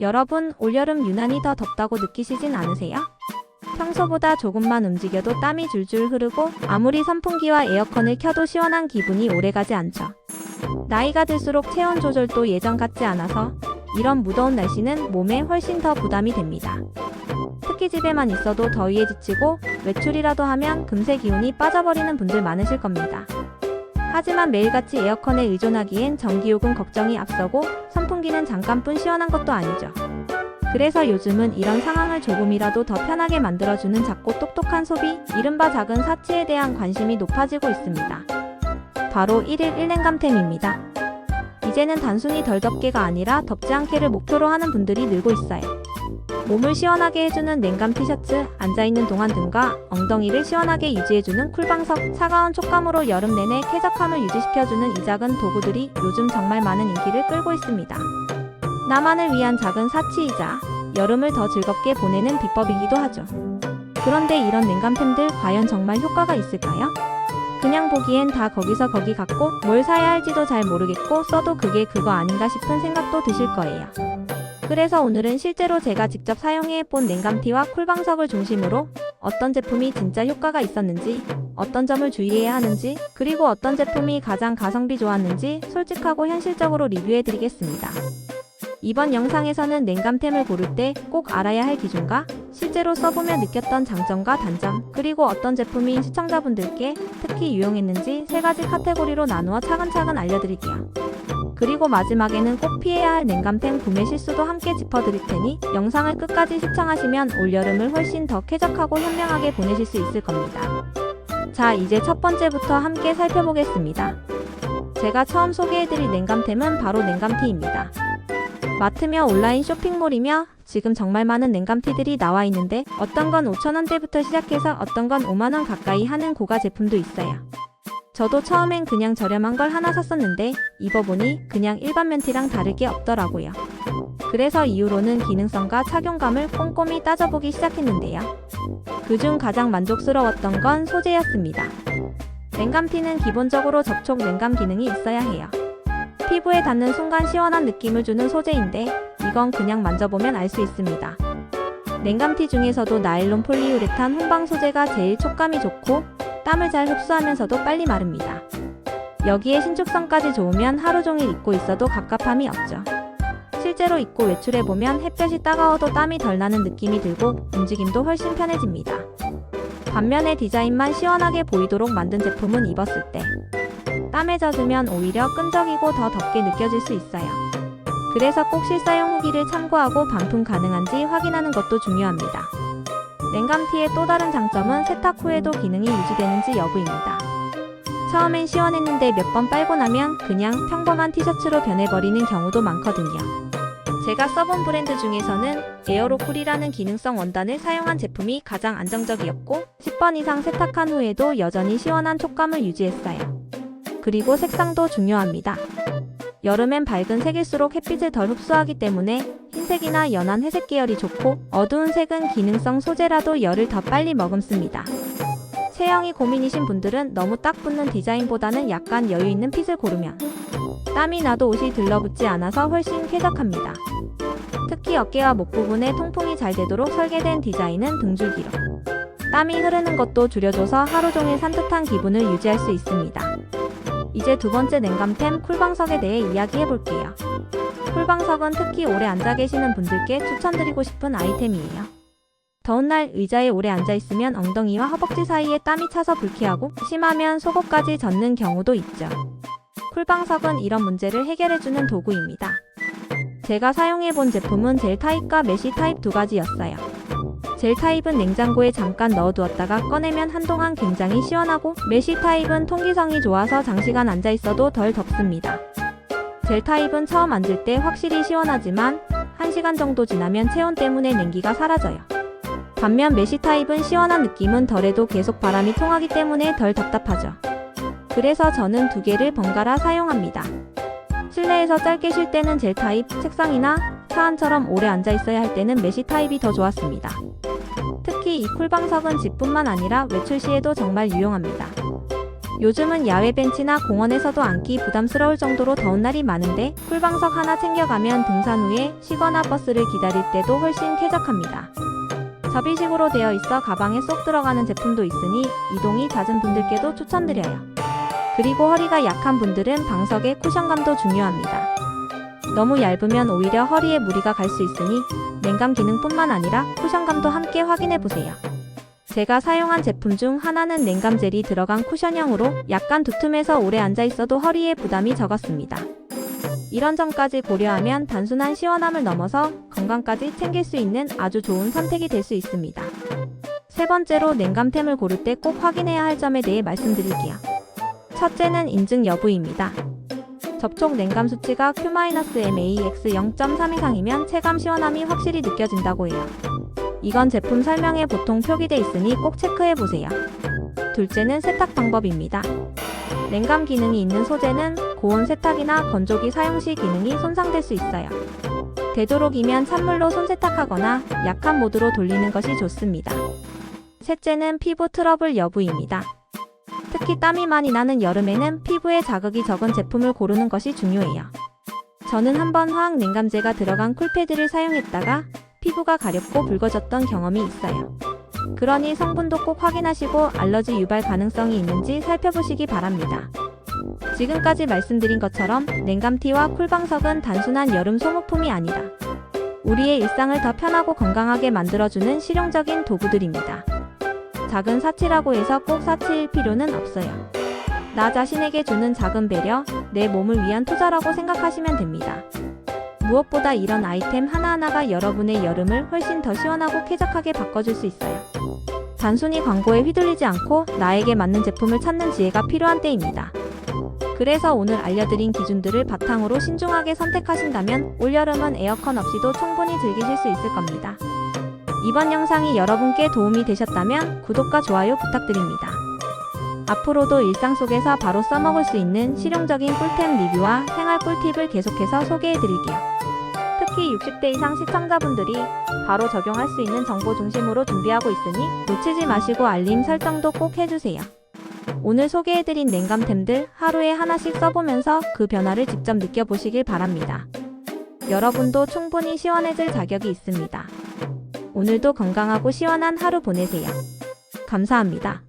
여러분, 올여름 유난히 더 덥다고 느끼시진 않으세요? 평소보다 조금만 움직여도 땀이 줄줄 흐르고 아무리 선풍기와 에어컨을 켜도 시원한 기분이 오래가지 않죠. 나이가 들수록 체온 조절도 예전 같지 않아서 이런 무더운 날씨는 몸에 훨씬 더 부담이 됩니다. 특히 집에만 있어도 더위에 지치고 외출이라도 하면 금세 기운이 빠져버리는 분들 많으실 겁니다. 하지만 매일같이 에어컨에 의존하기엔 전기요금 걱정이 앞서고 선풍기는 잠깐뿐 시원한 것도 아니죠. 그래서 요즘은 이런 상황을 조금이라도 더 편하게 만들어주는 작고 똑똑한 소비, 이른바 작은 사치에 대한 관심이 높아지고 있습니다. 바로 1일 1냉감템입니다. 이제는 단순히 덜 덥게가 아니라 덥지 않게를 목표로 하는 분들이 늘고 있어요. 몸을 시원하게 해주는 냉감 티셔츠, 앉아있는 동안 등과 엉덩이를 시원하게 유지해주는 쿨방석, 차가운 촉감으로 여름 내내 쾌적함을 유지시켜주는 이 작은 도구들이 요즘 정말 많은 인기를 끌고 있습니다. 나만을 위한 작은 사치이자 여름을 더 즐겁게 보내는 비법이기도 하죠. 그런데 이런 냉감템들 과연 정말 효과가 있을까요? 그냥 보기엔 다 거기서 거기 같고 뭘 사야 할지도 잘 모르겠고 써도 그게 그거 아닌가 싶은 생각도 드실 거예요. 그래서 오늘은 실제로 제가 직접 사용해 본 냉감티와 쿨방석을 중심으로 어떤 제품이 진짜 효과가 있었는지, 어떤 점을 주의해야 하는지, 그리고 어떤 제품이 가장 가성비 좋았는지 솔직하고 현실적으로 리뷰해 드리겠습니다. 이번 영상에서는 냉감템을 고를 때 꼭 알아야 할 기준과 실제로 써보며 느꼈던 장점과 단점, 그리고 어떤 제품이 시청자분들께 특히 유용했는지 세 가지 카테고리로 나누어 차근차근 알려드릴게요. 그리고 마지막에는 꼭 피해야 할 냉감템 구매 실수도 함께 짚어드릴 테니 영상을 끝까지 시청하시면 올여름을 훨씬 더 쾌적하고 현명하게 보내실 수 있을 겁니다. 자, 이제 첫 번째부터 함께 살펴보겠습니다. 제가 처음 소개해드릴 냉감템은 바로 냉감티입니다. 마트며 온라인 쇼핑몰이며 지금 정말 많은 냉감티들이 나와 있는데 어떤 건 5천원대부터 시작해서 어떤 건 5만원 가까이 하는 고가 제품도 있어요. 저도 처음엔 그냥 저렴한 걸 하나 샀었는데 입어보니 그냥 일반 멘티랑 다를 게 없더라고요. 그래서 이후로는 기능성과 착용감을 꼼꼼히 따져보기 시작했는데요. 그중 가장 만족스러웠던 건 소재였습니다. 냉감티는 기본적으로 접촉 냉감 기능이 있어야 해요. 피부에 닿는 순간 시원한 느낌을 주는 소재인데 이건 그냥 만져보면 알 수 있습니다. 냉감티 중에서도 나일론 폴리우레탄 혼방 소재가 제일 촉감이 좋고 땀을 잘 흡수하면서도 빨리 마릅니다. 여기에 신축성까지 좋으면 하루 종일 입고 있어도 갑갑함이 없죠. 실제로 입고 외출해보면 햇볕이 따가워도 땀이 덜 나는 느낌이 들고 움직임도 훨씬 편해집니다. 반면에 디자인만 시원하게 보이도록 만든 제품은 입었을 때 땀에 젖으면 오히려 끈적이고 더 덥게 느껴질 수 있어요. 그래서 꼭 실사용 후기를 참고하고 반품 가능한지 확인하는 것도 중요합니다. 냉감티의 또 다른 장점은 세탁 후에도 기능이 유지되는지 여부입니다. 처음엔 시원했는데 몇 번 빨고 나면 그냥 평범한 티셔츠로 변해버리는 경우도 많거든요. 제가 써본 브랜드 중에서는 에어로쿨이라는 기능성 원단을 사용한 제품이 가장 안정적이었고 10번 이상 세탁한 후에도 여전히 시원한 촉감을 유지했어요. 그리고 색상도 중요합니다. 여름엔 밝은 색일수록 햇빛을 덜 흡수하기 때문에 흰색이나 연한 회색 계열이 좋고 어두운 색은 기능성 소재라도 열을 더 빨리 머금습니다. 체형이 고민이신 분들은 너무 딱 붙는 디자인보다는 약간 여유 있는 핏을 고르면 땀이 나도 옷이 들러붙지 않아서 훨씬 쾌적합니다. 특히 어깨와 목 부분에 통풍이 잘 되도록 설계된 디자인은 등줄기로 땀이 흐르는 것도 줄여줘서 하루 종일 산뜻한 기분을 유지할 수 있습니다. 이제 두 번째 냉감템 쿨방석에 대해 이야기해 볼게요. 쿨방석은 특히 오래 앉아 계시는 분들께 추천드리고 싶은 아이템이에요. 더운 날 의자에 오래 앉아 있으면 엉덩이와 허벅지 사이에 땀이 차서 불쾌하고 심하면 속옷까지 젖는 경우도 있죠. 쿨방석은 이런 문제를 해결해주는 도구입니다. 제가 사용해본 제품은 젤 타입과 메시 타입 두 가지였어요. 젤 타입은 냉장고에 잠깐 넣어두었다가 꺼내면 한동안 굉장히 시원하고 메시 타입은 통기성이 좋아서 장시간 앉아 있어도 덜 덥습니다. 젤 타입은 처음 앉을 때 확실히 시원하지만 1시간 정도 지나면 체온 때문에 냉기가 사라져요. 반면 메시 타입은 시원한 느낌은 덜해도 계속 바람이 통하기 때문에 덜 답답하죠. 그래서 저는 두 개를 번갈아 사용합니다. 실내에서 짧게 쉴 때는 젤 타입, 책상이나 차 안처럼 오래 앉아 있어야 할 때는 메시 타입이 더 좋았습니다. 특히 이 쿨방석은 집뿐만 아니라 외출 시에도 정말 유용합니다. 요즘은 야외 벤치나 공원에서도 앉기 부담스러울 정도로 더운 날이 많은데 꿀방석 하나 챙겨가면 등산 후에 쉬거나 버스를 기다릴 때도 훨씬 쾌적합니다. 접이식으로 되어 있어 가방에 쏙 들어가는 제품도 있으니 이동이 잦은 분들께도 추천드려요. 그리고 허리가 약한 분들은 방석의 쿠션감도 중요합니다. 너무 얇으면 오히려 허리에 무리가 갈 수 있으니 냉감 기능뿐만 아니라 쿠션감도 함께 확인해 보세요. 제가 사용한 제품 중 하나는 냉감 젤이 들어간 쿠션형으로 약간 두툼해서 오래 앉아 있어도 허리에 부담이 적었습니다. 이런 점까지 고려하면 단순한 시원함을 넘어서 건강까지 챙길 수 있는 아주 좋은 선택이 될 수 있습니다. 세 번째로 냉감템을 고를 때 꼭 확인해야 할 점에 대해 말씀드릴게요. 첫째는 인증 여부입니다. 접촉 냉감 수치가 Q-MAX 0.3 이상이면 체감 시원함이 확실히 느껴진다고 해요. 이건 제품 설명에 보통 표기돼 있으니 꼭 체크해 보세요. 둘째는 세탁 방법입니다. 냉감 기능이 있는 소재는 고온 세탁이나 건조기 사용 시 기능이 손상될 수 있어요. 되도록이면 찬물로 손 세탁하거나 약한 모드로 돌리는 것이 좋습니다. 셋째는 피부 트러블 여부입니다. 특히 땀이 많이 나는 여름에는 피부에 자극이 적은 제품을 고르는 것이 중요해요. 저는 한번 화학 냉감제가 들어간 쿨패드를 사용했다가 피부가 가렵고 붉어졌던 경험이 있어요. 그러니 성분도 꼭 확인하시고 알러지 유발 가능성이 있는지 살펴보시기 바랍니다. 지금까지 말씀드린 것처럼 냉감티와 쿨방석은 단순한 여름 소모품이 아니라 우리의 일상을 더 편하고 건강하게 만들어주는 실용적인 도구들입니다. 작은 사치라고 해서 꼭 사치일 필요는 없어요. 나 자신에게 주는 작은 배려, 내 몸을 위한 투자라고 생각하시면 됩니다. 무엇보다 이런 아이템 하나하나가 여러분의 여름을 훨씬 더 시원하고 쾌적하게 바꿔줄 수 있어요. 단순히 광고에 휘둘리지 않고 나에게 맞는 제품을 찾는 지혜가 필요한 때입니다. 그래서 오늘 알려드린 기준들을 바탕으로 신중하게 선택하신다면 올여름은 에어컨 없이도 충분히 즐기실 수 있을 겁니다. 이번 영상이 여러분께 도움이 되셨다면 구독과 좋아요 부탁드립니다. 앞으로도 일상 속에서 바로 써먹을 수 있는 실용적인 꿀템 리뷰와 생활 꿀팁을 계속해서 소개해드릴게요. 특히 60대 이상 시청자분들이 바로 적용할 수 있는 정보 중심으로 준비하고 있으니 놓치지 마시고 알림 설정도 꼭 해주세요. 오늘 소개해드린 냉감템들 하루에 하나씩 써보면서 그 변화를 직접 느껴보시길 바랍니다. 여러분도 충분히 시원해질 자격이 있습니다. 오늘도 건강하고 시원한 하루 보내세요. 감사합니다.